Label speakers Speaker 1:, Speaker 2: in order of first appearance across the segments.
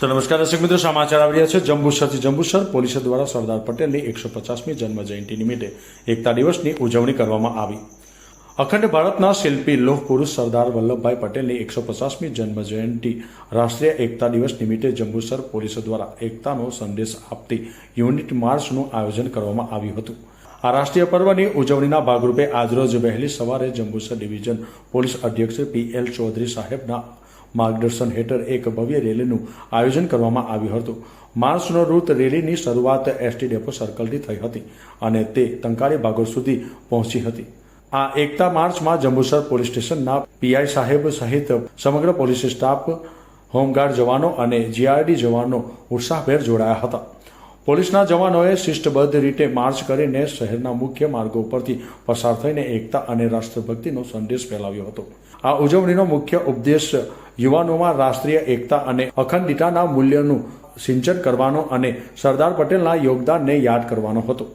Speaker 1: તો નમસ્કાર દર્શક મિત્રો, સમાચાર આવી રહ્યા છે. જંબુસરથી જંબુસર પોલીસ દ્વારા સરદાર પટેલની એકસો પચાસમી જન્મ જયંતિ નિમિત્તે એકતા દિવસની ઉજવણી કરવામાં આવી. અખંડ ભારતના શિલ્પી લોહ પુરુષ સરદાર વલ્લભભાઈ પટેલની એકસો પચાસમી જન્મ જયંતિ રાષ્ટ્રીય એકતા દિવસ નિમિત્તે જંબુસર પોલીસ દ્વારા એકતાનો સંદેશ આપતી યુનિટ માર્ચનું આયોજન કરવામાં આવ્યું હતું. આ રાષ્ટ્રીય પર્વની ઉજવણીના ભાગરૂપે આજરોજ વહેલી સવારે જંબુસર ડિવિઝન પોલીસ અધ્યક્ષ પી એલ ચૌધરી સાહેબના માર્ગદર્શન હેઠળ એક ભવ્ય રેલીનું આયોજન કરવામાં આવ્યું હતું. માર્ચનો રૂટ રેલીની શરૂઆત એસટી ડેપો સર્કલથી થઈ હતી અને તે ટંકારી ભાગોળ સુધી પહોંચી હતી. આ એકતા માર્ચમાં જંબુસર પોલીસ સ્ટેશનના પીઆઈ સાહેબ સહિત સમગ્ર પોલીસ સ્ટાફ, હોમગાર્ડ જવાનો અને જીઆરડી જવાનો ઉત્સાહભેર જોડાયા હતા. પોલીસના જવાનોએ શિસ્તબદ્ધ રીતે માર્ચ કરીને શહેરના મુખ્ય માર્ગો પરથી પસાર થઈને એકતા અને રાષ્ટ્રભક્તિનો સંદેશ ફેલાવ્યો હતો. આ ઉજવણીનો મુખ્ય ઉદ્દેશ યુવાનોમાં રાષ્ટ્રીય એકતા અને અખંડિતાના મૂલ્યનું સિંચન કરવાનો અને સરદાર પટેલના યોગદાનને યાદ કરવાનો હતો.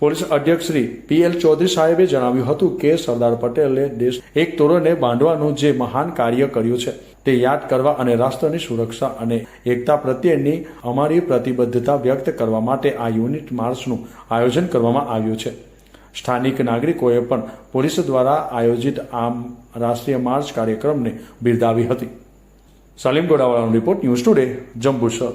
Speaker 1: પોલીસ અધ્યક્ષ શ્રી પી એલ ચૌધરી સાહેબે જણાવ્યું હતું કે સરદાર પટેલે દેશ એક તોરણે બાંધવાનું જે મહાન કાર્ય કર્યું છે, તે યાદ કરવા અને રાષ્ટ્રની સુરક્ષા અને એકતા પ્રત્યેની અમારી પ્રતિબદ્ધતા વ્યક્ત કરવા માટે આ યુનિટ માર્ચનું આયોજન કરવામાં આવ્યું છે. સ્થાનિક નાગરિકોએ પણ પોલીસ દ્વારા આયોજિત આ રાષ્ટ્રીય માર્ચ કાર્યક્રમને બિરદાવી હતી. સલીમ ગોડાવાળાનો રિપોર્ટ ન્યૂઝ ટુડે, જંબુસર.